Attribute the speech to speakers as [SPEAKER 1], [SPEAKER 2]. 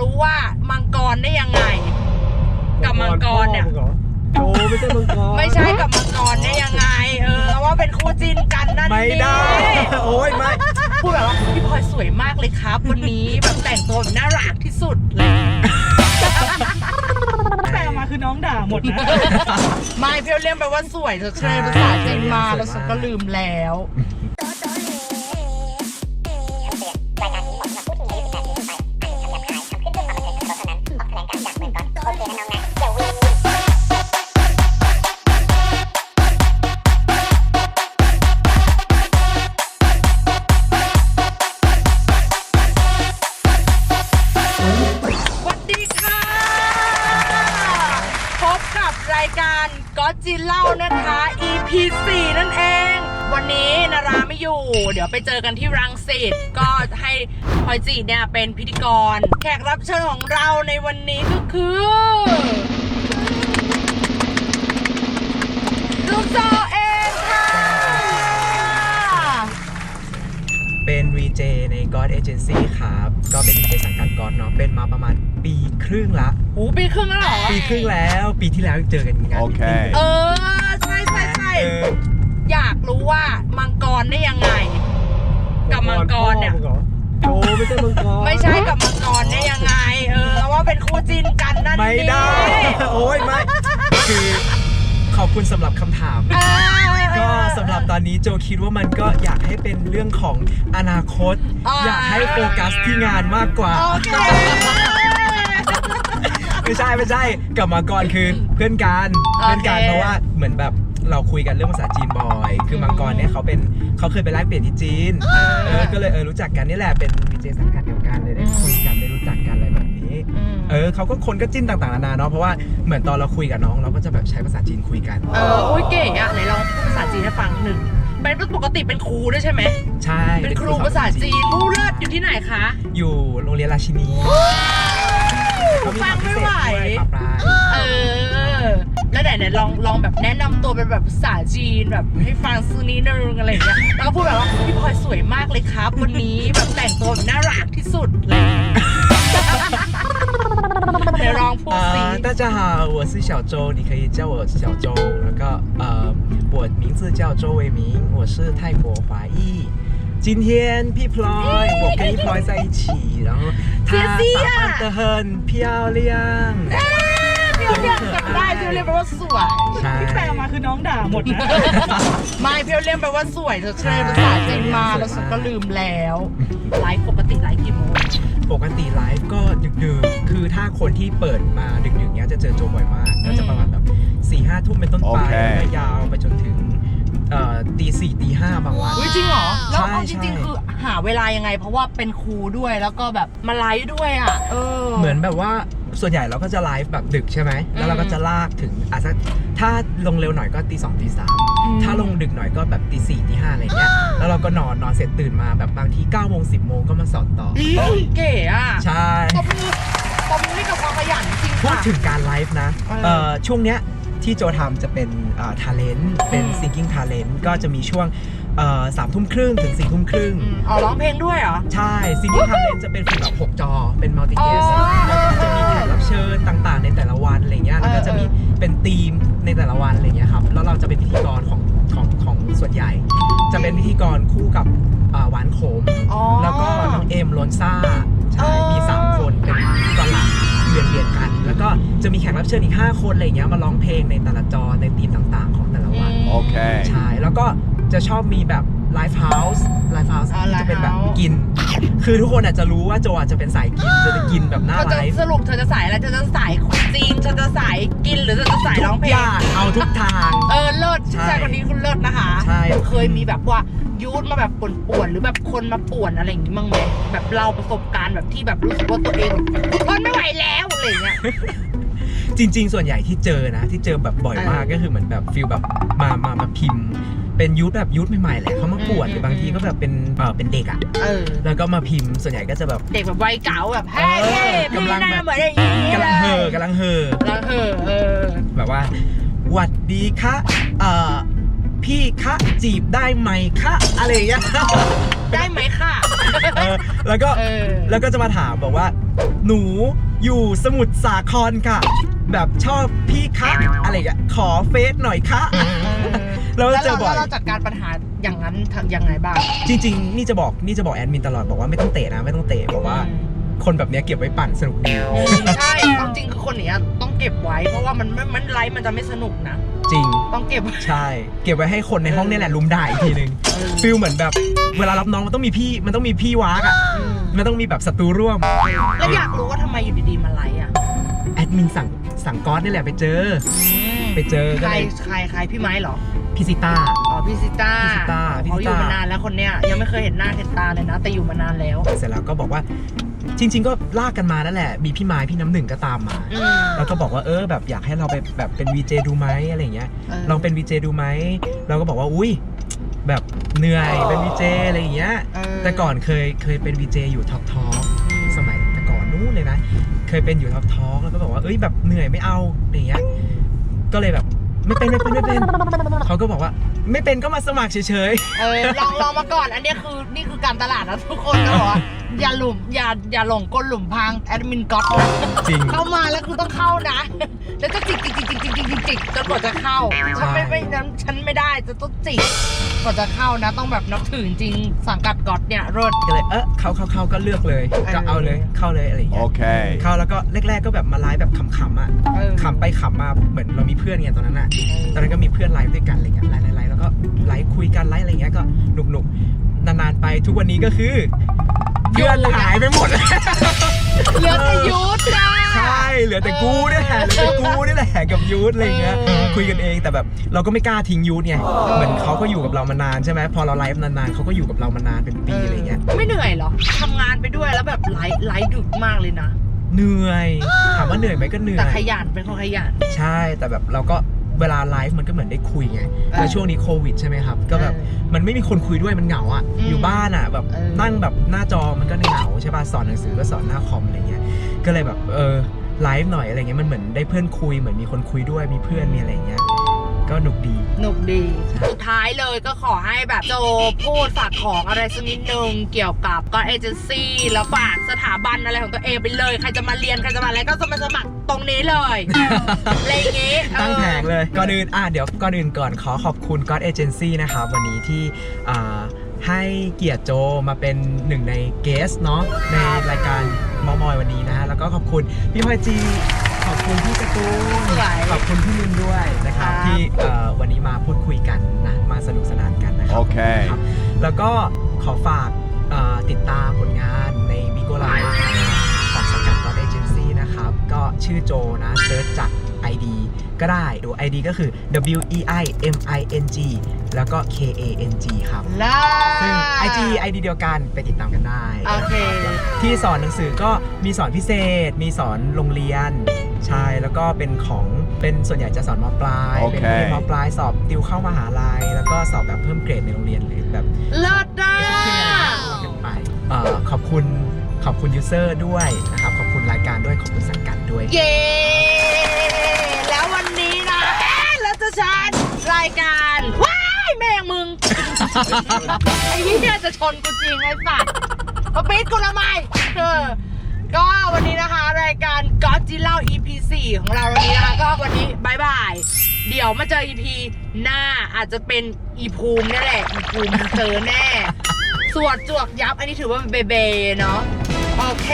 [SPEAKER 1] รู้ว่ามังกรได้ยังไง กับมังกรเนี่ย
[SPEAKER 2] โอ้ไม่ใช่มังกร
[SPEAKER 1] ไม่ใช่กับมังกรได้ยังไง เออว่าเป็นคู่จิ้นกันนั่น
[SPEAKER 2] ไม่ได้
[SPEAKER 1] นี่
[SPEAKER 2] โอ้ยไม่
[SPEAKER 1] พูดแบบว่าพี่พลอยสวยมากเลยครับ วันนี้แบบแต่งตัวแบบน่ารักที่สุดเลย
[SPEAKER 3] แปลมาคือน้องด่าหมดนะ
[SPEAKER 1] ไม่เพียวเรียกไปว่าสวยจะเชยภาษาจีนมาแล้วฉันก็ลืมแล้วา
[SPEAKER 4] จีนเล่านะ
[SPEAKER 1] คะ EP 4นั่นเอง วันนี้นาราไม่อยู่ เดี๋ยวไปเจอกันที่รังสิตก็ให้พลอยจีเนี่ยเป็นพิธีกร แขกรับเชิญของเราในวันนี้ก็คือลูกโซ เป็
[SPEAKER 2] น VJ ใน God Agency ครับก็เป็น VJ สังกัด God เนาะเป็นมาประมาณปีครึ่งละ
[SPEAKER 1] โอ้ปีครึ่งแล้วเหรอ
[SPEAKER 2] ปีครึ่งแล้วปีที่แล้วเจอกันงาน
[SPEAKER 5] โอเค
[SPEAKER 1] เออ ใช่ใช่ใช่
[SPEAKER 2] เออ
[SPEAKER 1] อยากรู้ว่ามังกรได้ยังไง กับมังกรเนี่ย
[SPEAKER 2] โอ้ไม่ใช่มังกร
[SPEAKER 1] ไม่ใช่กับมังกรได้ยังไง เออว่าเป็นคู่จิ้นกันนั่น
[SPEAKER 2] ไม่ได้
[SPEAKER 1] นี่
[SPEAKER 2] โอ้ยไม่ คือขอบคุณสำหรับคำถาม
[SPEAKER 1] เออ
[SPEAKER 2] ก็สำหรับตอนนี้โจคิดว่ามันก็อยากให้เป็นเรื่องของอนาคต อยากให้โฟกัสที่งานมากกว่า
[SPEAKER 1] โอเค
[SPEAKER 2] ไม่ใช่ไม่ใช่กับมังกรคือเพื่อนกัน
[SPEAKER 1] โอเค
[SPEAKER 2] เพื่อนกันเพราะว่าเหมือนแบบเราคุยกันเรื่องภาษาจีนบ่อย คือมังกรเนี่ยเขาเป็นเขาเคยไปแลกเปลี่ยนที่จีน เออ ก็เลยเออรู้จักกันนี่แหละเป็นวีเจสังกัดเดียวกันเลยได้คุย เออเขาก็คนก็จิ้นต่างๆนานาเนาะเพราะว่าเหมือนตอนเราคุยกับน้องเราก็จะแบบใช้ภาษาจีนคุยกัน
[SPEAKER 1] เอออุ้ยเก๋อะไหนลองพูดภาษาจีนให้ฟังหนึ่งเป็นปกติเป็นครูด้วยใช่ไหม
[SPEAKER 2] ใช่
[SPEAKER 1] เป็นครูภาษาจีนผู้เลิศอยู่ที่ไหนคะ
[SPEAKER 2] อยู่โรงเรียนราชินีเขามี
[SPEAKER 1] ฟังไม่ไหว
[SPEAKER 2] สอนพิเศษด้วยปรับปราย
[SPEAKER 1] เออแล้วไหนไหนลองลองแบบแนะนำตัวเป็นแบบภาษาจีนแบบให้ฟังซื้อนิดนึงอะไรอย่างเงี้ยแล้วก็พูดแบบว่าพี่พลอยสวยมากเลยครับ วันนี้แบบแต่งตัวแบบน่ารักที่สุดเลยเดี๋ยว ลองพูดสิ
[SPEAKER 2] 呃，大家好，我是小周，你可以叫我小周。那个呃，我名字叫周伟明，我是泰国华裔。今天 P Ploy，我跟 P Ploy 在一起，然后他打扮得很漂亮。
[SPEAKER 1] เพียวเรียกจำได้เพียวเรียกแปลว่าสวย
[SPEAKER 2] ใช่
[SPEAKER 3] แปลมาคือน้องด่าหมดนะ
[SPEAKER 1] ไม่เพียวเรียกแปลว่าสวยจะเชยภาษาจีนมาแล้วฉันก็ลืมแล้วไลฟ์ปกติไลฟ์กี่โมง
[SPEAKER 2] ปกติไลฟ์ก็ดึกๆ คือถ้าคนที่เปิดมาดึกๆเนี้ยจะเจอโจบ่อยมาก ก็จะประมาณแบบสี่ห้าทุ่มเป็นต้นไป
[SPEAKER 5] โอเค
[SPEAKER 2] แล้วก็ยาวไปจนถึงเอ่อตีสี่ตีห้าบางวัน
[SPEAKER 1] อุ้ยจริงเหรอ แล้วเอาจ
[SPEAKER 2] ใช่
[SPEAKER 1] ริง
[SPEAKER 2] ใช่
[SPEAKER 1] ๆคือหาเวลายังไง เพราะว่าเป็นครูด้วยแล้วก็แบบมาไลฟ์ด้วยอะ เออ
[SPEAKER 2] เหมือนแบบว่าส่วนใหญ่เราก็จะไลฟ์แบบดึกใช่ไหม แล้วเราก็จะลากถึงอาจจะถ้าลงเร็วหน่อยก็ตีสองตีสาม
[SPEAKER 1] อืม
[SPEAKER 2] ถ้าลงดึกหน่อยก็แบบตีสี่ตีห้าอะไร ก็นอนนอนเสร็จตื่นมาแบบบางที9ก้าโมงสิบโมงก็มาสอนต่อ
[SPEAKER 1] เก๋อะ
[SPEAKER 2] ใช่
[SPEAKER 1] ตบมือตบมือให้กับความขยันจริง
[SPEAKER 2] พูด
[SPEAKER 1] ค่ะ
[SPEAKER 2] ถึงการไลฟ์นะ
[SPEAKER 1] เออ
[SPEAKER 2] เอ่อช่วงเนี้ยที่โจทำจะเป็นทาเลนต์เป็น
[SPEAKER 1] อืม
[SPEAKER 2] ซิงกิ้งทาเลนต์ก็จะมีช่วงสามทุ่มครึ่งถึงสี่ทุ่มครึ่ง
[SPEAKER 1] อืมอ๋อร้องเพลงด้วยเหรอ
[SPEAKER 2] ใช่ซิงกิ้งทาเลนต์จะเป็นฟีลแบบ6จอเป็นมัลติเกส
[SPEAKER 1] อ๋อ
[SPEAKER 2] แล้วก็จะมีแขกรับเชิญต่างๆ ในแต่ละวันอะไรเงี้ยแล้วก็จะมี
[SPEAKER 1] เออเออ
[SPEAKER 2] เป็นธีมในแต่ละวันอะไรเงี้ยครับแล้วเราจะเป็นพิธีกรของ ของของส่วนใหญ่ จะเป็นพิธีกรคู่กับอ่าหวานโขม
[SPEAKER 1] อ๋อ
[SPEAKER 2] แล้วก็น้องเอ็มโลนซ่าใช่
[SPEAKER 1] เออ
[SPEAKER 2] มี 3 คนเป็นพิธีกรหลักเวียนเวียนๆกัน แล้วก็จะมีแขกรับเชิญอีก 5 คนอะไรเงี้ยมาร้องเพลงในแต่ละจอในธีมต่างๆ ของแต่ละวัน
[SPEAKER 5] โอเค
[SPEAKER 2] ใช่ แล้วก็จะชอบมีแบบ ไลฟ์เฮาส์ไลฟ์เฮาส์
[SPEAKER 1] อ๋อ
[SPEAKER 2] จะเป็นแบบ
[SPEAKER 1] Live House
[SPEAKER 2] กิน คือทุกคนอาจจะรู้ว่าโจอาจจะเป็นสายกินจะไปกินแบบหน้า
[SPEAKER 1] เธอ
[SPEAKER 2] ไล
[SPEAKER 1] จะ
[SPEAKER 2] ฟ์
[SPEAKER 1] สรุปเธอจะสายอะไรเธอจะสายจีนเธอจะสายกินหรือเธอจะสายร้องเพล
[SPEAKER 2] ทุกองย่างเอาทุกทาง
[SPEAKER 1] เออเลิศ
[SPEAKER 2] ใช่
[SPEAKER 1] ผู้ชายคนนี้คุณเลิศนะคะ
[SPEAKER 2] ใช่
[SPEAKER 1] เคยมีแบบว่ายูทมาแบบป่วนๆหรือแบบคนมาป่วนอะไรอย่างงี้มั้างไหมแบบเราประสบการณ์แบบที่แบบรู้สึกว่าตัวเองแบบทนไม่ไหวแล้วอะไรอย่างเงี้ย
[SPEAKER 2] จริง ๆ ส่วนใหญ่ที่เจอนะ ที่เจอแบบบ่อยมาก
[SPEAKER 1] เออ
[SPEAKER 2] ก็คือเหมือนแบบฟิลแบบมามามาพิมพ์ เป็นยูทแบบยูทใหม่ๆแหละเขามาป่วน
[SPEAKER 1] อืม
[SPEAKER 2] หรือบางทีก็แบบเป็นเออเป็นเด็กอะ
[SPEAKER 1] เออ
[SPEAKER 2] แล้วก็มาพิมพ์ส่วนใหญ่ก็จะแบบ
[SPEAKER 1] เด็กแบบวัยเก๋าแบบเฮ้ย
[SPEAKER 2] เออ
[SPEAKER 1] พี่
[SPEAKER 2] กำลัง
[SPEAKER 1] หน้า
[SPEAKER 2] แบบ
[SPEAKER 1] เหมือนอย่างนี้
[SPEAKER 2] กำลังเฮอกำลังเฮอ
[SPEAKER 1] กำลังเฮอเออ
[SPEAKER 2] แบบว่าหวัดดีค่ะเอ่อ พี่คะจีบได้ไหมคะ อะไรอย่างเงี้ย
[SPEAKER 1] ได้ไหมค่ะ
[SPEAKER 2] เออแล้วก็
[SPEAKER 1] เออ
[SPEAKER 2] แล้วก็จะมาถามบอกว่า หนูอยู่สมุทรสาครค่ะ แบบชอบพี่คะ อะไรอย่างเงี้ย ขอเฟซหน่อยคะแล้ว
[SPEAKER 1] แล้ว
[SPEAKER 2] เจอ
[SPEAKER 1] เรา
[SPEAKER 2] บ่อย
[SPEAKER 1] แล้วเราจัดการปัญหาอย่างนั้นทำยังไงบ้าง
[SPEAKER 2] จริง ๆ นี่จะบอกนี่จะบอกแอดมินตลอดบอกว่าไม่ต้องเตะนะไม่ต้องเตะบอกว่า คนแบบเนี้ยเก็บไว้ปั่นสนุกดี
[SPEAKER 1] อืมใช่ความจริงคือคนเนี้ยต้องเก็บไว้ เพราะว่ามันมันมันไลฟ์มันจะไม่สนุกนะ
[SPEAKER 2] จริง
[SPEAKER 1] ต้องเก็บไว้
[SPEAKER 2] ใช่ เก็บไว้ให้คนในห้องเนี่ยแหละลุมด่าอีกทีนึง
[SPEAKER 1] เออ
[SPEAKER 2] ฟิลเหมือนแบบเวลารับน้องมันต้องมีพี่มันต้องมีพี่วากอะ
[SPEAKER 1] อืม
[SPEAKER 2] มันต้องมีแบบศัตรูร่วม
[SPEAKER 1] แล้วอยากรู้ว่าทำไมอยู่ดีๆมาไลฟ์อะ
[SPEAKER 2] แอดมินสั่งสั่งก๊อตนี่แหละไปเจอ ไปเจอก็
[SPEAKER 1] ใคร
[SPEAKER 2] เลย
[SPEAKER 1] ใครใครพี่ไม้เหรอ
[SPEAKER 2] พี่ซิต้า
[SPEAKER 1] อ๋อพี่ซิต้า
[SPEAKER 2] พี่ซิต้าพี่
[SPEAKER 1] เขา
[SPEAKER 2] ซิ
[SPEAKER 1] อยู่
[SPEAKER 2] ต้า
[SPEAKER 1] มานานแล้วคนเนี้ยยังไม่เคยเห็นหน้าเห็นตาเลยนะ แต่อยู่มานานแล้ว
[SPEAKER 2] เสร็จแล้วก็บอกว่าจริง ๆ ก็ลากกันมานั่นแหละ มีพี่ไม้พี่น้ำหนึ่งก็ตามมา
[SPEAKER 1] อืม
[SPEAKER 2] แล้วก็บอกว่าเออแบบอยากให้เราไปแบบเป็นวีเจดูไหมอะไรอย่างเงี้ย
[SPEAKER 1] เออ
[SPEAKER 2] ลองเป็นวีเจดูไหม เราก็บอกว่าอุ้ยแบบเหนื่อยเป็นวีเจอะไรอย่างเงี้ย
[SPEAKER 1] เออ
[SPEAKER 2] แต่ก่อนเคยเคยเป็นวีเจอยู่ท็อปทอสมัยแต่ก่อนนู้นเลยนะ เคยเป็นอยู่ท็อปทอแล้วก็บอกว่าเอ้ยแบบเหนื่อยไม่เอาอะไรอย่างเงี้ย ก็เลยแบบไม่เป็นไม่เป็นไม่เป็นเขาก็บอกว่า ไม่เป็นก็มาสมัครเฉยๆ
[SPEAKER 1] เออลองลองมาก่อน อันเนี้ยคือนี่คือการตลาดนะทุกคนนะบอกว่า อย่าหลุมอย่าอย่าหลงกลหลุมพรางแอดมินก๊อตนะ
[SPEAKER 2] ๆจริง
[SPEAKER 1] เข้ามาแล้วคือต้องเข้านะ แล้วจะจิกจิกจิกจิกจิกจิกจิกจิกจนกว่าจะเข้า ฉันไม่ไม่นั้นฉันไม่ได้จะต้องจิกกว่าจะเข้านะ ต้องแบบนับถือจริงสังกัดก๊อตเนี่ยรถ
[SPEAKER 2] ก็เลยเออเข้าเข้าเข้าก็เลือกเลย
[SPEAKER 1] เออ
[SPEAKER 2] ก็เอาเลยเข้าเลยอะไรอย่างเงี้ย
[SPEAKER 5] Okay.
[SPEAKER 2] เข้าแล้วก็แรกๆก็แบบมาไลฟ์แบบขำๆอะ
[SPEAKER 1] เออ
[SPEAKER 2] ขำไปขำมาเหมือนเรามีเพื่อนไงตอนนั้นอะตอนนั้นก็มีเพื่อนไลฟ์ด้วยกันอะไรเงี้ยไลฟ์ไลฟ์ไลฟ์แล้วก็ไลฟ์คุยกันไลฟ์อะไรเงี้ยก็หนุกหนุกๆ นานๆไปทุกวันนี้ก็คือเพื่อนหายไปหมดแล้ว
[SPEAKER 1] เหลือแต่ยุทธจ้า
[SPEAKER 2] ใช่เหลือแต่กูเนี่ยแหละเหลือแต่กูนี่แหละกับยูทอะไรเงี้ย
[SPEAKER 1] เออ
[SPEAKER 2] คุยกันเองแต่แบบเราก็ไม่กล้าทิ้งยูทไงเหมือนเขาก็อยู่กับเรามานานใช่ไหมพอเราไลฟ์นานๆเขาก็อยู่กับเรามานานเป็นปีอะไรเงี้ย
[SPEAKER 1] ไม่เหนื่อยเหรอทำงานไปด้วยแล้วแบบไลฟ์ไลฟ์ดึกมากเลยนะ
[SPEAKER 2] เหนื่อยถามว่าเหนื่อยไหมก็เหนื่
[SPEAKER 1] แต่
[SPEAKER 2] อย
[SPEAKER 1] ขยันเป็นคนขยัน
[SPEAKER 2] ใช่แต่แบบเราก็ เวลาไลฟ์มันก็เหมือนได้คุยไง
[SPEAKER 1] เออ
[SPEAKER 2] แล้วช่วงนี้โควิดใช่ไหมครับ ก็แบบ
[SPEAKER 1] เออ
[SPEAKER 2] มันไม่มีคนคุยด้วยมันเหงาอะ
[SPEAKER 1] อืม
[SPEAKER 2] อยู่บ้านอะแบบ
[SPEAKER 1] เออ
[SPEAKER 2] นั่งแบบหน้าจอมันก็เหงาใช่ป่ะ สอนหนังสือก็สอนหน้าคอมอะไรเงี้ย ก็เลยแบบเออไลฟ์หน่อยอะไรเงี้ยมันเหมือนได้เพื่อนคุยเหมือนมีคนคุยด้วยมีเพื่อนมีอะไรเงี้ย ก็หนุกดี
[SPEAKER 1] ห นุกดีสุดท้ายเลยก็ขอให้แบบโจพูดฝากของอะไรสักนิดนึงเกี่ยวกับก็เอเจนซี่แล้วฝากสถาบันอะไรของตัวเองไปเลย ใครจะมาเรียน ใครจะมาอะไรก็จะมาสมัครตรงนี้เลยอะไรอย่างงี้
[SPEAKER 2] ตั้งแผง
[SPEAKER 1] ออ
[SPEAKER 2] เลย ก่อนอื่นอะเดี๋ยวก่อนอื่นก่อนขอขอบคุณ God Agency นะครับวันนี้ที่อ่าให้เกียรติโจมาเป็นหนึ่งในเกสเนาะในรายการมอมอยวันนี้นะฮะแล้วก็ขอบคุณพี่พลอยจีขอบ คุณพี่การะตูน
[SPEAKER 1] สวย
[SPEAKER 2] ขอบคุณพี่มินด้วยนะครับ
[SPEAKER 1] ครับ
[SPEAKER 2] ที่เอ่อวันนี้มาพูดคุยกันนะมาสนุกสนานกันนะครั
[SPEAKER 5] โอเค
[SPEAKER 2] ครับแล้วก็ขอฝากเอ่อติดตามผลงานใน Bigo Live ของสังกัด God Agency นะครับ ก็ชื่อโจนะเซิร์ชจาก ID ก็ได้ดู ID ก็คือ W E I M I N G แล้วก็ K A N G ครับ
[SPEAKER 1] ล่า
[SPEAKER 2] ซึ่ง IG ID เดียวกันไปติดตามกันได้
[SPEAKER 1] โอเค
[SPEAKER 2] ที่สอนหนังสือก็มีสอนพิเศษ มีสอนโรงเรียน ใช่ แล้วก็เป็นของเป็นส่วนใหญ่จะสอนมปลาย
[SPEAKER 5] โอ
[SPEAKER 2] เป็
[SPEAKER 5] เค
[SPEAKER 2] นเรียนมปลายสอบติวเข้ามหาลัย แล้วก็สอบแบบเพิ่มเกรดในโรงเรียนหรือแบบ
[SPEAKER 1] เลิศด้า
[SPEAKER 2] กันไปเอ่อขอบคุณขอบคุณยูเซอร์ด้วยนะครับ ขอบคุณรายการด้วย ขอบคุณสังกัดด้วย
[SPEAKER 1] เย้ ไอ้เหี้ยจะชนกูจริงไอ้สัตว์มาปิดกูทำไมเออก็วันนี้นะคะ รายการ God จิเล่า EP 4 ของเราวันนี้นะคะก็วันนี้บายบาย เดี๋ยวมาเจอ EP หน้าอาจจะเป็นอีภูมินี่แหละอีภูมิเจอแน่ สวดจวกยับ อันนี้ถือว่าเป็นเบเบเนาะโอเค